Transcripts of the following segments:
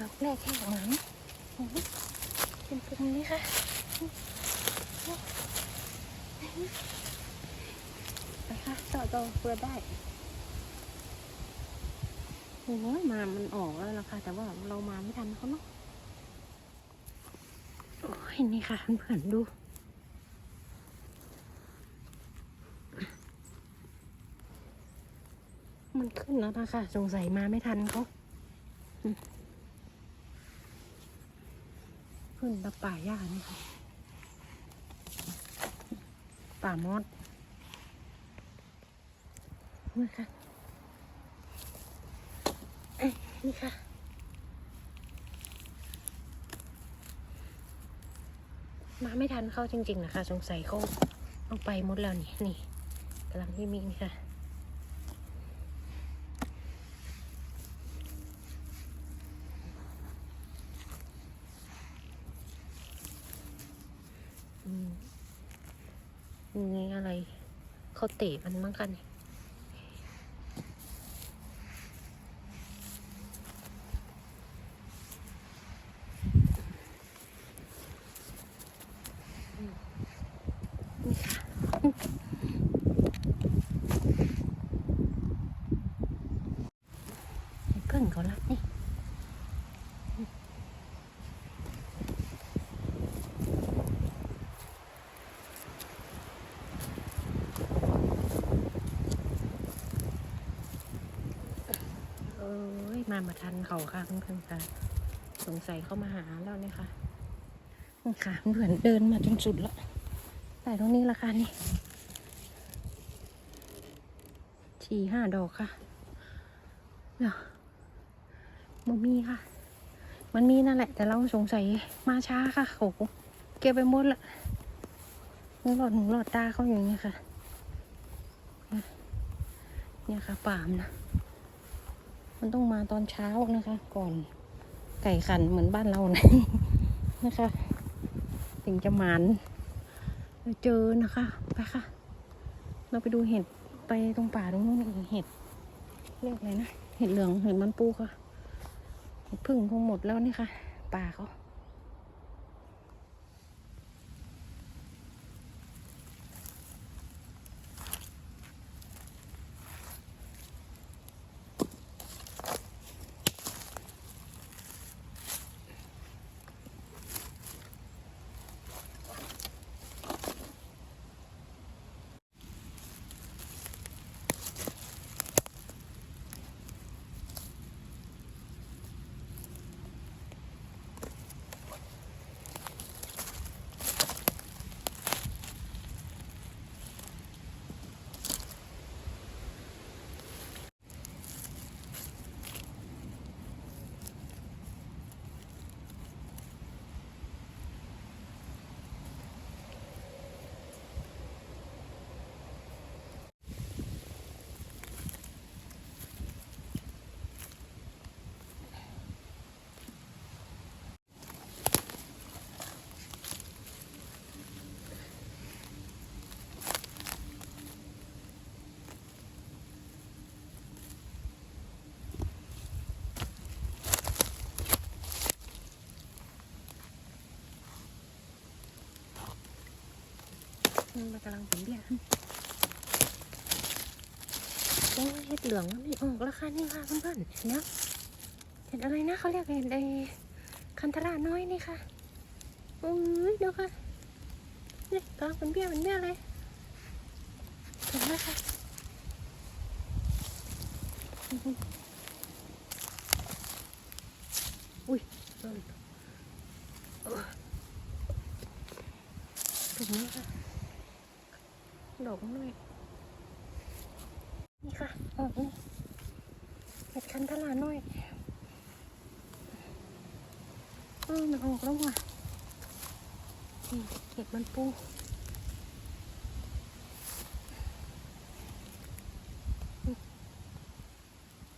ดอกแรกแค่หมันเป็นปุ่มนี้ค่ะไปค่ะต่อต่อเปิดได้โอ้ยมามันออกแล้วล่ะค่ะแต่ว่าเรามาไม่ทันเขาเนาะโอ้ยนี่ค่ะเพื่อนดูมันขึ้นแล้วนะคะสงสัยมาไม่ทันเขาอืม ขึ้นตะป่าหญ้านี่ค่ะป่ามอดนี่ค่ะเอ้ยนี่ค่ะมาไม่ทันเข้าจริง ๆ นะคะ สงสัยเขาเอาไปหมดแล้วนี่นี่กำลังที่มีนี่ค่ะ มีอะไร เขาเตะมันมั้งกันนี่ค่ะเพิ่งเขารับนี่ เอ้ย มามาทันเขาค่ะเพื่อนๆค่ะ สงสัยเข้ามาหาแล้วเนี่ยค่ะนี่ค่ะเพื่อนเดินมาจนสุดแล้วแต่ตรงนี้ละค่ะนี่สี่ห้าดอกค่ะเดี๋ยวมันมีค่ะ มันมีนั่นแหละ แต่เราสงสัยมาช้าค่ะเขาเก็บไปหมดละหูหลอดหูหลอดตาเขาอย่างนี้ค่ะ เนี่ยค่ะป่ามนะ มันต้องมาตอนเช้านะคะ ก่อนไก่ขันเหมือนบ้านเรานะนะคะ ถึงจะหมานเจอนะคะ ไปค่ะ เราไปดูเห็ดไปตรงป่าตรงนู้นอีกเห็ดเรียกอะไรนะ เห็ดเหลืองเห็ดมันปูค่ะ เห็ดพึ่งคงหมดแล้วนี่ค่ะ ป่าเขา มันกำลังเป็นเบี้ยโอ้ยเห็ดเหลืองมันไม่ออกแล้วค่ะนี่ค่ะเพื่อนๆเห็นไหมเห็ดอะไรนะเขาเรียกเห็ดไอ้คันธราน้อยนี่ค่ะอุ้ยเดี๋ยวค่ะนี่กำลังเป็นเบี้ยเป็นเบี้ยเลยเห็นไหมคะอุ้ยโดนเออถูกไหมคะ ดอกหน่อย นี่ค่ะออกนี่เห็ดคันทลาหน่อยเออมันออกแล้วว่ะนี่เห็ดมันปู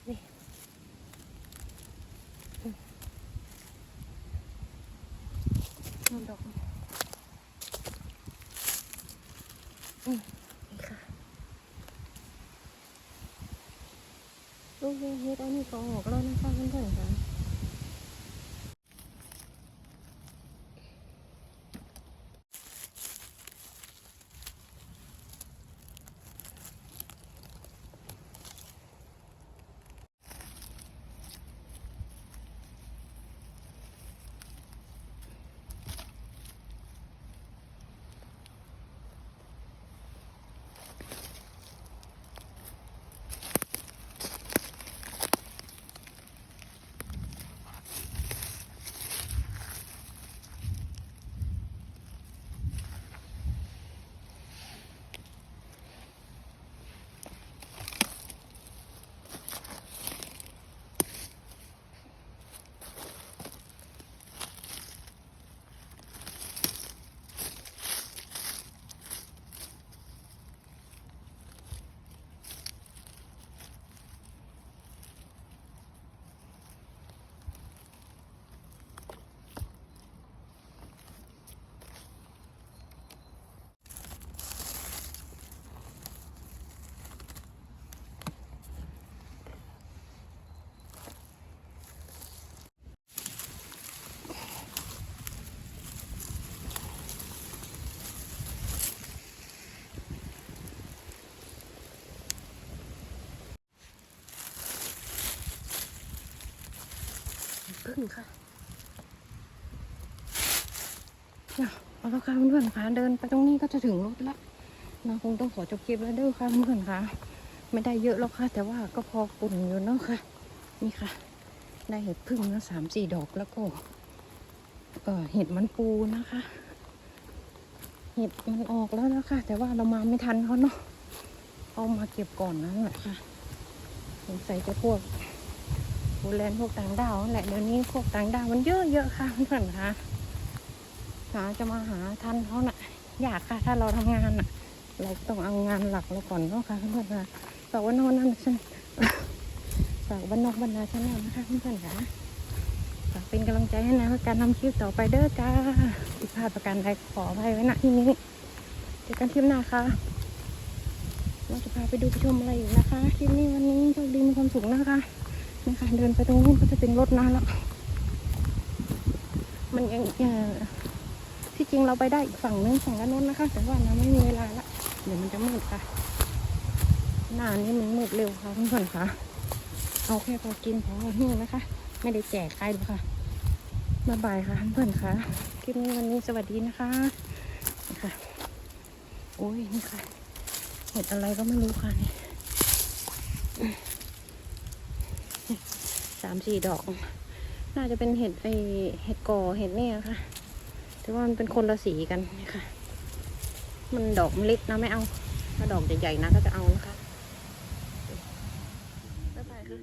นี่อืมเอาดอกอืมนี่ค่ะ ลูกเฮ็ดอันนี้ก็ออกแล้วนะคะเพื่อนๆค่ะ พึ่งค่ะเนี่ยเอาละค่ะเพื่อนๆค่ะเดินไปตรงนี้ก็จะถึงรถละนะคงต้องขอจบคลิปแล้วเด้อค่ะเพื่อนๆค่ะ ไม่ได้เยอะหรอกค่ะ แต่ว่าก็พอปุ่นอยู่เนาะค่ะ นี่ค่ะ ได้เห็ดพึ่งแล้วสามสี่ดอกแล้วก็เออเห็ดมันปูนะคะ เห็ดมันออกแล้วนะคะแต่ว่าเรามาไม่ทันเขาเนาะเอามาเก็บก่อนนั่นแหละค่ะสงสัยจะพวก บูแลนพวกต่างดาวแหละเดี๋ยวนี้พวกต่างดาวมันเยอะเยอะๆค่ะเพื่อนค่ะหาจะมาหาทันเขาน่ะยากค่ะถ้าเราทำงานน่ะ เราต้องเอางานหลักเราก่อนเนาะค่ะเพื่อนค่ะแต่ว่านอนนั่นฉันฝากบ้านนอกบ้านนาชาแนลนะคะเพื่อนค่ะฝากเป็นกำลังใจให้นะการทำคลิปต่อไปเด้อจ้าผิดพลาดประการใดขออภัยไว้ณที่นี้เจอกันคลิปหน้าค่ะเราจะพาไปดูไปชมอะไรอีกนะคะคลิปนี้วันนี้โชคดีมีความสุขนะคะ นี่ค่ะเดินไปตรงนู้นก็จะเป็นรถน้าแล้ว มันยังที่จริงเราไปได้อีกฝั่งนึงฝั่งด้านโน้นนะคะ แต่ว่าน้ำไม่มีเวลาละเดี๋ยวมันจะมืดค่ะนานี้มันมืดเร็วค่ะเพื่อนๆค่ะ เอาแค่พอกินพอหิ้วนะคะ ไม่ได้แจกใครหรอกค่ะบ๊ายบายค่ะเพื่อนๆค่ะคลิปนี้วันนี้สวัสดีนะคะนี่ค่ะโอ้ยนี่ค่ะเห็ดอะไรก็ไม่รู้ค่ะนี่ สามสี่ดอก น่าจะเป็นเห็ดไอเห็ดกอเห็ดเนี่ยค่ะ แต่ว่ามันเป็นคนละสีกันนะคะมันดอกเล็กนะไม่เอา ถ้าดอกใหญ่ๆนะก็จะเอานะคะบ๊ายบายค่ะ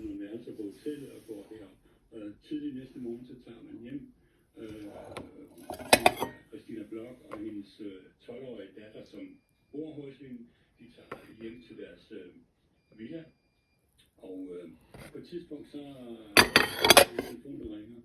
Villa Og øh, på et tidspunkt, så øh, telefonen ringer.